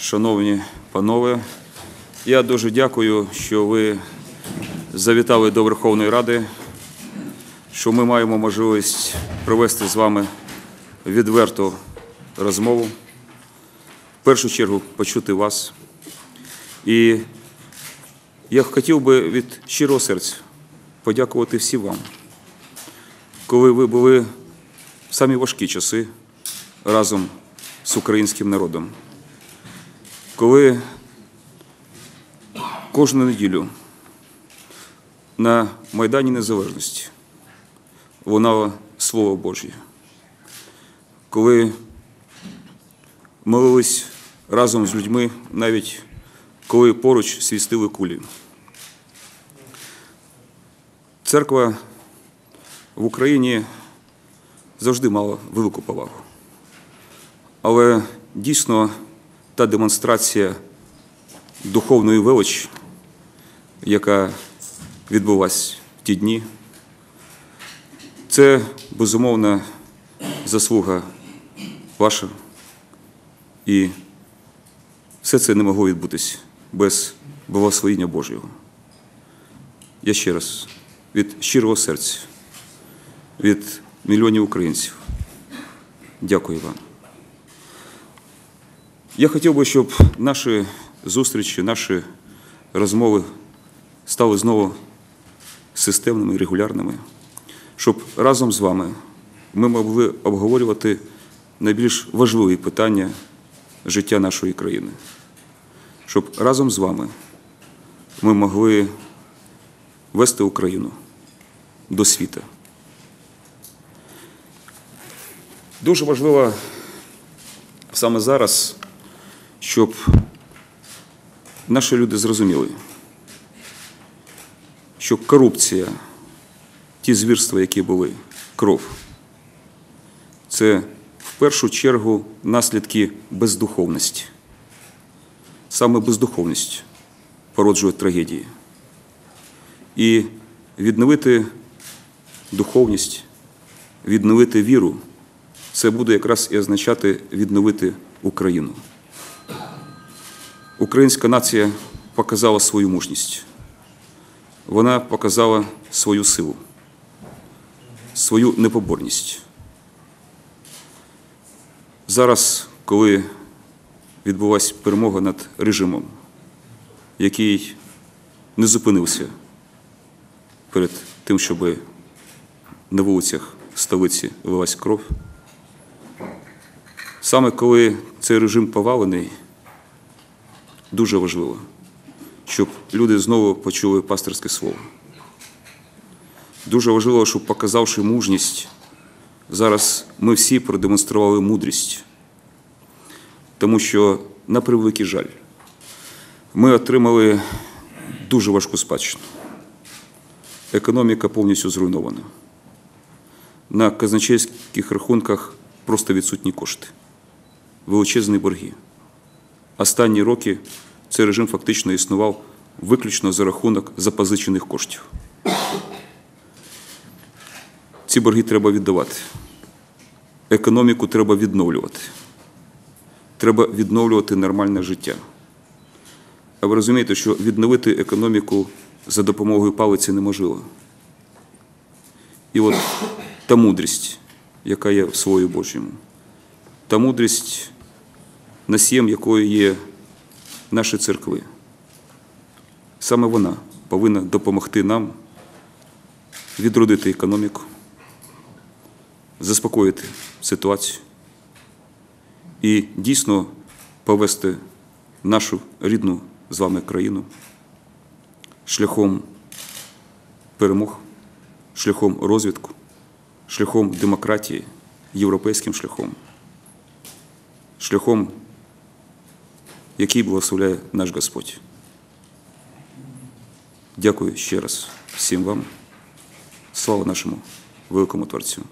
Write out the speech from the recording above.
шановні панове, я дуже дякую, що ви завітали до Верховної Ради, що ми маємо можливість провести з вами відверту розмову. В першу чергу почути вас. І я хотів би від щирого серця подякувати всім вам, коли ви були в самі важкі часи разом з українським народом, коли кожну неділю на Майдані Незалежності лунало Слово Божє, коли молились разом з людьми, навіть коли поруч свістили кулі. Церква в Україні завжди мала велику повагу. Але дійсно та демонстрація духовної величі, яка відбулася в ті дні, це безумовна заслуга ваша. І все це не могло відбутися без благословіння Божого. Я ще раз від щирого серця, від мільйонів українців. Дякую вам. Я хотів би, щоб наші зустрічі, наші розмови стали знову системними регулярними, щоб разом з вами ми могли обговорювати найбільш важливі питання життя нашої країни, щоб разом з вами ми могли вести Україну до світа. Дуже важливо саме зараз, щоб наші люди зрозуміли, що корупція, ті звірства, які були, кров, це в першу чергу наслідки бездуховності. Саме бездуховність породжує трагедії. І відновити духовність, відновити віру це буде якраз і означати відновити Україну. Українська нація показала свою мужність. Вона показала свою силу, свою непоборність. Зараз, коли відбулася перемога над режимом, який не зупинився перед тим, щоб на вулицях столиці лилась кров. Саме коли цей режим повалений, дуже важливо, щоб люди знову почули пасторське слово. Дуже важливо, щоб показавши мужність, зараз ми всі продемонстрували мудрість, тому що, на превеликий жаль, ми отримали дуже важку спадщину. Економіка повністю зруйнована. На казначейських рахунках просто відсутні кошти, величезні борги. Останні роки цей режим фактично існував виключно за рахунок запозичених коштів. Ці борги треба віддавати. Економіку треба відновлювати. Треба відновлювати нормальне життя. А ви розумієте, що відновити економіку за допомогою палиці неможливо. І от та мудрість, яка є в Слові Божому, та мудрість, носієм якої є наші церкви, саме вона повинна допомогти нам відродити економіку, заспокоїти ситуацію і дійсно повести нашу рідну з вами країну шляхом перемог, шляхом розвитку, шляхом демократії, європейським шляхом, шляхом, який благословляє наш Господь. Дякую ще раз всім вам. Слава нашому великому Творцю.